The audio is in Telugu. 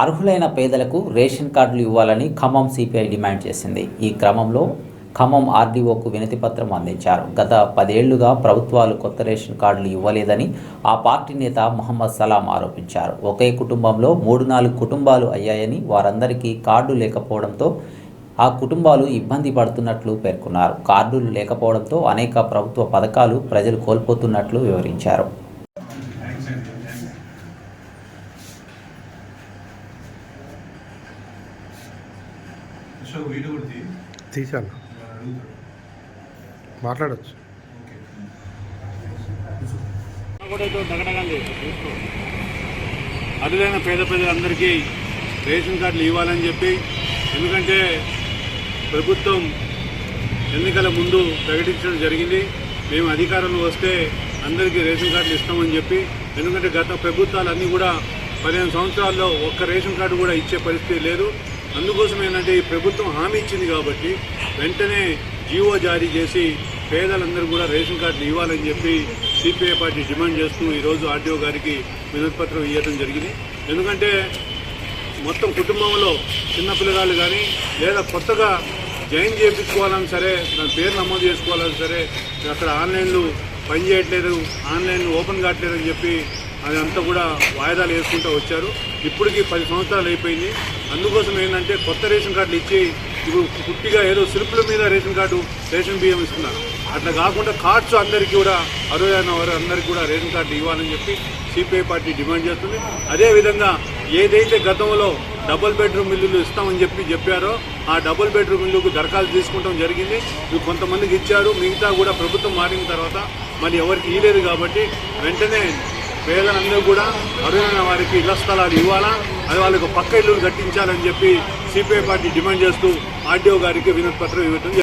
అర్హులైన పేదలకు రేషన్ కార్డులు ఇవ్వాలని ఖమ్మం సిపిఐ డిమాండ్ చేసింది. ఈ క్రమంలో ఖమ్మం ఆర్డీఓకు వినతిపత్రం అందించారు. గత పదేళ్ళుగా ప్రభుత్వాలు కొత్త రేషన్ కార్డులు ఇవ్వలేదని ఆ పార్టీ నేత మహమ్మద్ సలాం ఆరోపించారు. ఒకే కుటుంబంలో మూడు నాలుగు కుటుంబాలు అయ్యాయని వారందరికీ కార్డు లేకపోవడంతో ఆ కుటుంబాలు ఇబ్బంది పడుతున్నట్లు పేర్కొన్నారు. కార్డులు లేకపోవడంతో అనేక ప్రభుత్వ పథకాలు ప్రజలు కోల్పోతున్నట్లు వివరించారు. అశోక్ వీడియో కూడా తీ తీశాను. వాడు అడుగుతాడు మాట్లాడచ్చు. అరుదైన పేద ప్రజలందరికీ రేషన్ కార్డులు ఇవ్వాలని చెప్పి ఎందుకంటే ప్రభుత్వం ఎన్నికల ముందు ప్రకటించడం జరిగింది. మేము అధికారంలో వస్తే అందరికీ రేషన్ కార్డులు ఇస్తామని చెప్పి ఎందుకంటే గత ప్రభుత్వాలు అన్నీ కూడా పదిహేను సంవత్సరాల్లో ఒక్క రేషన్ కార్డు కూడా ఇచ్చే పరిస్థితి లేదు. అందుకోసం ఏంటంటే ఈ ప్రభుత్వం హామీ ఇచ్చింది కాబట్టి వెంటనే జీవో జారీ చేసి పేదలందరూ కూడా రేషన్ కార్డులు ఇవ్వాలని చెప్పి సిపిఐ పార్టీ డిమాండ్ చేస్తూ ఈరోజు ఆర్డీఓ గారికి వినతిపత్రం ఇవ్వడం జరిగింది. ఎందుకంటే మొత్తం కుటుంబంలో చిన్నపిల్లగాళ్ళు కానీ లేదా కొత్తగా జాయిన్ చేయించుకోవాలన్నా సరే దాని పేరు నమోదు చేసుకోవాలని సరే అక్కడ ఆన్లైన్లు పని చేయట్లేదు ఆన్లైన్ ఓపెన్ కావట్లేదు అని చెప్పి అదంతా కూడా వాయిదాలు వేసుకుంటూ వచ్చారు. ఇప్పటికీ పది సంవత్సరాలు అయిపోయింది. అందుకోసం ఏంటంటే కొత్త రేషన్ కార్డులు ఇచ్చి ఇప్పుడు పుట్టిగా ఏదో సిలుపుల మీద రేషన్ కార్డు రేషన్ బియ్యం ఇస్తున్నారు. అట్లా కాకుండా కార్డ్స్ అందరికీ కూడా అర్హులైన వారు అందరికీ కూడా రేషన్ కార్డు ఇవ్వాలని చెప్పి సిపిఐ పార్టీ డిమాండ్ చేస్తుంది. అదేవిధంగా ఏదైతే గతంలో డబుల్ బెడ్రూమ్ ఇల్లులు ఇస్తామని చెప్పి చెప్పారో ఆ డబుల్ బెడ్రూమ్ ఇల్లుకు దరఖాస్తు తీసుకుంటాం జరిగింది. ఇవి కొంతమందికి ఇచ్చారు మిగతా కూడా ప్రభుత్వం మారిన తర్వాత మరి ఎవరికి ఇవ్వలేదు కాబట్టి వెంటనే పేదలందరూ కూడా అర్హులైన వారికి ఇళ్ళ స్థలాలు ఇవ్వాలా? అది వాళ్ళకు పక్క ఇల్లు కట్టించాలని చెప్పి సిపిఐ పార్టీ డిమాండ్ చేస్తూ ఆర్డీఓ గారికి వినతి పత్రం ఇవ్వటం